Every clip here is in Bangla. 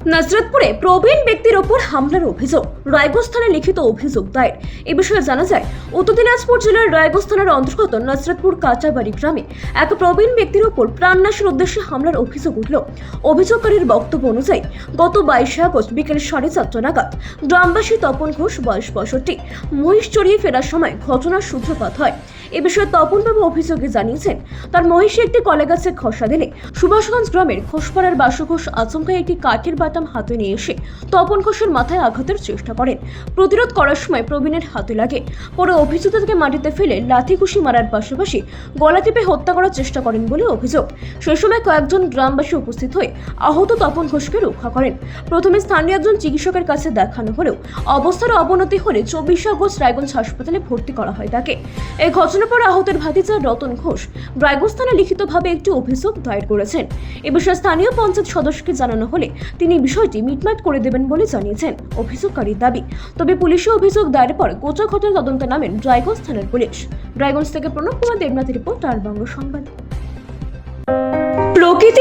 নাজরতপুরে প্রবীণ ব্যক্তির ওপর হামলার অভিযোগ রায়গঞ্জ থানায় লিখিত অভিযোগ দায়ের। এ বিষয়ে জানা যায়, উত্তর দিনাজপুর জেলার রায়গঞ্জ থানার অন্তর্গত নাজরতপুর কাঁচাবাড়ি গ্রামে এক প্রবীণ ব্যক্তির ওপর প্রাণনাশের উদ্দেশ্যে হামলার অভিযোগ উঠল। অভিযোগকারীর বক্তব্য অনুযায়ী, গত বাইশে আগস্ট বিকেল সাড়ে চারটা নাগাদ গ্রামবাসী তপন ঘোষ, বয়স পঁয়ষট্টি, মহিষ চড়িয়ে ফেরার সময় ঘটনার সূত্রপাত হয়। এ বিষয়ে তপনবাবু অভিযোগে জানিয়েছেন, তার মহিষে একটি কলেগাছে খসা দিলে সুভাষগঞ্জ গ্রামের ঘোষপাড়ার বাসু ঘোষ আচমকায় একটি কাঠের বাটাম হাতে নিয়ে এসে তপন ঘোষের মাথায় আঘাতের চেষ্টা করেন। প্রতিরোধ করার সময় প্রবীণের হাতে লাগে। পরে অভিযুক্ত থেকে মাটিতে ফেলে লাথি ঘুষি মারার পাশাপাশি গলা টিপে হত্যা করার চেষ্টা করেন বলে অভিযোগ। সেই সময় কয়েকজন গ্রামবাসী উপস্থিত হয়ে আহত তপন ঘোষকে রক্ষা করেন। প্রথমে স্থানীয় একজন চিকিৎসকের কাছে দেখানো হলেও অবস্থার অবনতি হলে চব্বিশে আগস্ট রায়গঞ্জ হাসপাতালে ভর্তি করা হয় তাকে। এই ঘটনার পর আহতের ভাতিজা রতন ঘোষ রায়গঞ্জ থানায় লিখিতভাবে একটি অভিযোগ দায়ের করেছেন। এ বিষয়ে স্থানীয় পঞ্চায়েত সদস্যকে জানানো হলে তিনি বিষয়টি মিটমাট করে দেবেন বলে জানিয়েছেন অভিযোগকারীর দাবি। তবে পুলিশে অভিযোগ দায়ের পর গোচা ঘটনা তদন্তে নামেন রায়গঞ্জ থানার পুলিশ। রায়গঞ্জ থেকে প্রণব কুমার দেবনাথের রিপোর্ট আর বঙ্গ সংবাদ।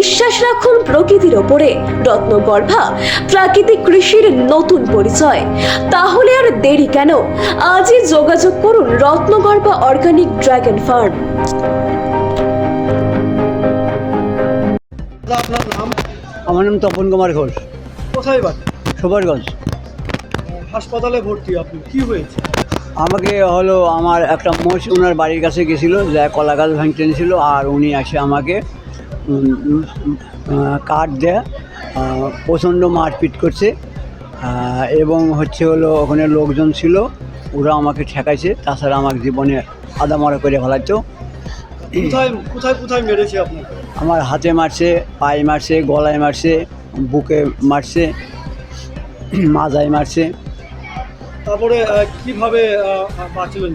বিশ্বাস রাখুন প্রকৃতির ওপরে। রত্নগর্ভা প্রাকৃতিক কৃষির নতুন পরিচয়। তাহলে আর দেরি কেন? আজই যোগাযোগ করুন রত্নগর্ভা অর্গানিক ড্রাগন ফার্ম। আপনার নাম? আমার নাম তপন কুমার ঘোষ। কোথায় বাড়ি? সুপারগঞ্জ। হাসপাতালে ভর্তি আপনি। কি হয়েছে? আমাকে হলো আমার একটা মোষ ওনার বাড়ির কাছে গেছিল যা কলা গাছ ভাঙতে ছিল আর উনি আসে আমাকে কাঠ দেয়া প্রচণ্ড মারপিট করছে। এবং হচ্ছে হলো ওখানে লোকজন ছিল ওরা আমাকে ঠেকাইছে তাছাড়া আমার জীবনে আদা মরা করে ফেলাইতো। কোথায় কোথায় কোথায় মেরেছে আপনাকে? আমার হাতে মারছে পায়ে মারছে গলায় মারছে বুকে মারছে মাজায় মারছে। তারপরে কীভাবে বাঁচলেন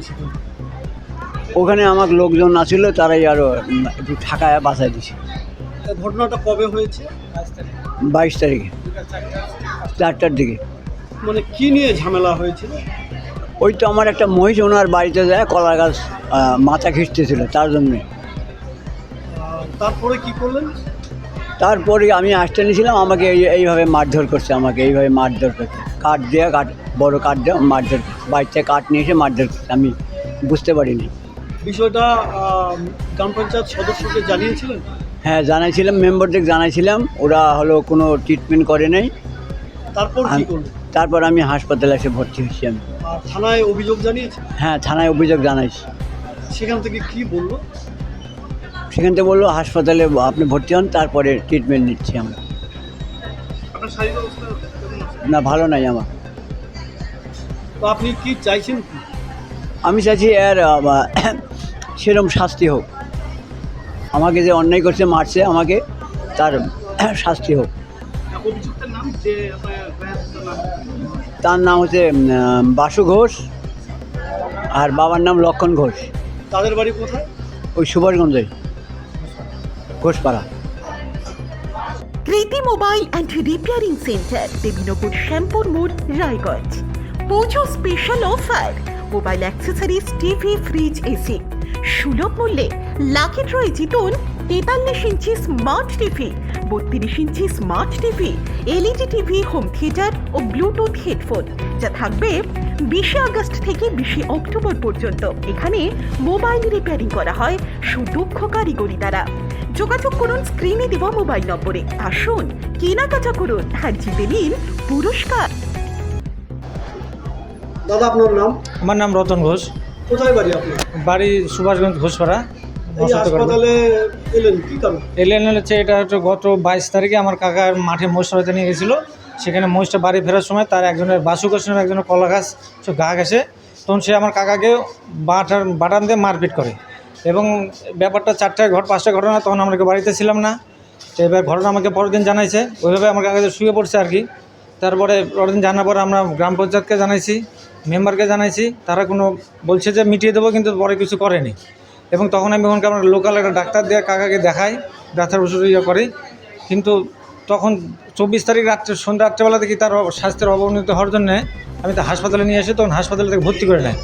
ওখানে আমার লোকজন আছিল তারাই আরও একটু ঠাকায় বাঁচাই দিছে। ঘটনাটা কবে হয়েছে? বাইশ তারিখে। চারটার দিকে। মানে কি নিয়ে ঝামেলা হয়েছিল? ওই তো আমার একটা মহিষ ওনার বাড়িতে যায় কলা গাছ মাথা খিঁচতেছিল তার জন্যে। তারপরে কি করলেন? তারপরে আমি আসতে নিয়েছিলাম আমাকে এই এইভাবে মারধর করছে আমাকে এইভাবে মারধর করছে। কাঠ দেওয়া কাঠ বড় কাঠ দেওয়া মারধর করছে। বাড়িতে কাঠ নিয়ে এসে মারধর করছে আমি বুঝতে পারিনি। বিষয়টা গ্রাম পঞ্চায়েত সদস্যকে জানিয়েছিলেন? হ্যাঁ জানাইছিলাম মেম্বারদের জানাইছিলাম ওরা হলো কোনো ট্রিটমেন্ট করে নাই। তারপর কি করলেন তারপর আমি হাসপাতালে এসে ভর্তি হয়েছি আমি। আর থানায় অভিযোগ জানিয়েছে? হ্যাঁ থানায় অভিযোগ জানাইছি। সেখান থেকে কি বলল? সেখান থেকে বলল হাসপাতালে আপনি ভর্তি হন তারপরে ট্রিটমেন্ট নিচ্ছি আমরা। আপনার শারীরিক অবস্থা কেমন আছে? না ভালো নাই আমার। তো আপনি কি চাইছেন কি? আমি চাইছি এর আহ, সেরম শাস্তি হোক। আমাকে যে অন্যায় করছে মারছে আমাকে তার শাস্তি হোক। অভিযুক্তের নাম যে আপনার নাম তার নাম হচ্ছে বাসু ঘোষ আর বাবার নাম লক্ষণ ঘোষ। তাদের বাড়ি কোথায়? ওই সুভাষগঞ্জে Ghoshpara. Kriti mobile and repairing centre Debinagar Shyampur মোড় Raiganj. Pujo special offer mobile accessories TV fridge AC সুলভ মূল্যে লাকি ড্রয়ে জিতুন তেতাল্লিশ ইঞ্চি স্মার্ট টিভি বত্রিশ inch smart TV LED TV home theatre ও ব্লুটুথ হেডফোন। যা থাকবে বিশে আগস্ট থেকে বিশে অক্টোবর পর্যন্ত। এখানে মোবাইল রিপেয়ারিং করা হয় সুদক্ষ কারিগরি দ্বারা। যোগাযোগ করুন স্ক্রিনে দেওয়া মোবাইল নম্বরে। আসুন কেনাকাটা করুন আর জিতে নিন পুরস্কার। দাদা আপনার নাম? আমার নাম রতন ঘোষ। কোথায় বাড়ি আপনার? বাড়ি সুভাষগঞ্জ ঘোষপাড়া। হাসপাতালে এলেন কি কারণ? এলেন হচ্ছে এটা হচ্ছে গত বাইশ তারিখে আমার কাকার মাঠে মহিষ চড়াতে নিয়ে গেছিল। সেখানে মহিষটা বাড়ি ফেরার সময় তার একজনের বাসু নামে একজনের কলা গাছ গা গেছে তখন সে আমার কাকাকে বাটার বাটান দিয়ে মারপিট করে। এবং ব্যাপারটা চারটায় ঘট পাঁচটা ঘটনা তখন আমরা বাড়িতে ছিলাম না। তো এবার ঘটনা আমাকে পরের দিন জানাইছে। ওইভাবে আমার কাকাদের শুয়ে পড়ছে আর কি। তারপরে পরের দিন জানার পর আমরা গ্রাম পঞ্চায়েতকে জানাইছি মেম্বারকে জানাইছি। তারা কোনো বলছে যে মিটিয়ে দেবো কিন্তু পরে কিছু করেনি। এবং তখন আমি ওখানকে আমার লোকাল একটা ডাক্তার দিয়ে কাকাকে দেখাই ব্যথার ওষুধ ইয়ে করে। কিন্তু তখন চব্বিশ তারিখ রাত্রে সন্ধ্যা রাত্রেবেলা দেখি তার স্বাস্থ্যের অবনতি হওয়ার জন্য আমি তো হাসপাতালে নিয়ে এসে তখন হাসপাতালে থেকে ভর্তি করে নেয়।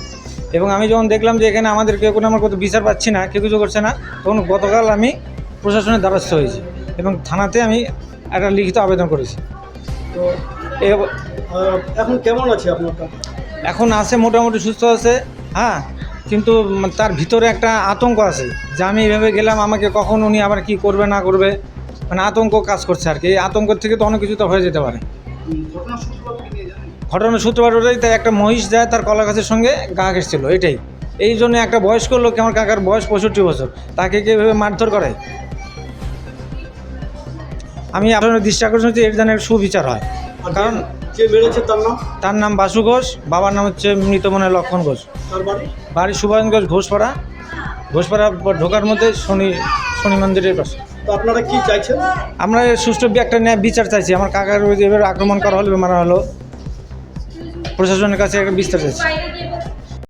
এবং আমি যখন দেখলাম যে এখানে আমাদের কেউ কোনো আমার কত বিচার পাচ্ছি না কেউ কিছু করছে না তখন গতকাল আমি প্রশাসনের দ্বারস্থ হয়েছি এবং থানাতে আমি একটা লিখিত আবেদন করেছি। তো এখন কেমন আছে আপনার এখন আছে মোটামুটি সুস্থ আছে। হ্যাঁ কিন্তু তার ভিতরে একটা আতঙ্ক আছে যে আমি এভাবে গেলাম আমাকে কখন উনি আবার কি করবে না করবে? মানে আতঙ্ক কাজ করছে আর কি। এই আতঙ্ক থেকে তো অনেক কিছু তো হয়ে যেতে পারে। ঘটনার সূত্রপাত ওটাই তাই একটা মহিষ যায় তার কলা গাছের সঙ্গে গা ঘেসছিল এটাই। এই জন্য একটা বয়স্ক লোক আমার কাকার বয়স পঁয়ষট্টি বছর তাকে কি এভাবে মারধর করে? আমি আপনার দৃষ্টি আকর্ষণ হচ্ছে এর যেন সুবিচার হয়। কারণ যে মেরেছে তার নাম? তার নাম বাসু ঘোষ বাবার নাম হচ্ছে মৃতমনে লক্ষণ ঘোষ। তার বাড়ি? বাড়ি সুভাষগঞ্জ ঘোষপাড়া। ঘোষপাড়া ঢোকার মধ্যে শনি শনি মন্দিরের পাশে। তো আপনারা কি চাইছেন? আমরা এর সুষ্ঠু একটা ন্যায় বিচার চাইছি। আমার কাকার এবার আক্রমণ করা হলো মারা হলো। প্রশাসনের কাছে একটা বিস্তার চাইছি।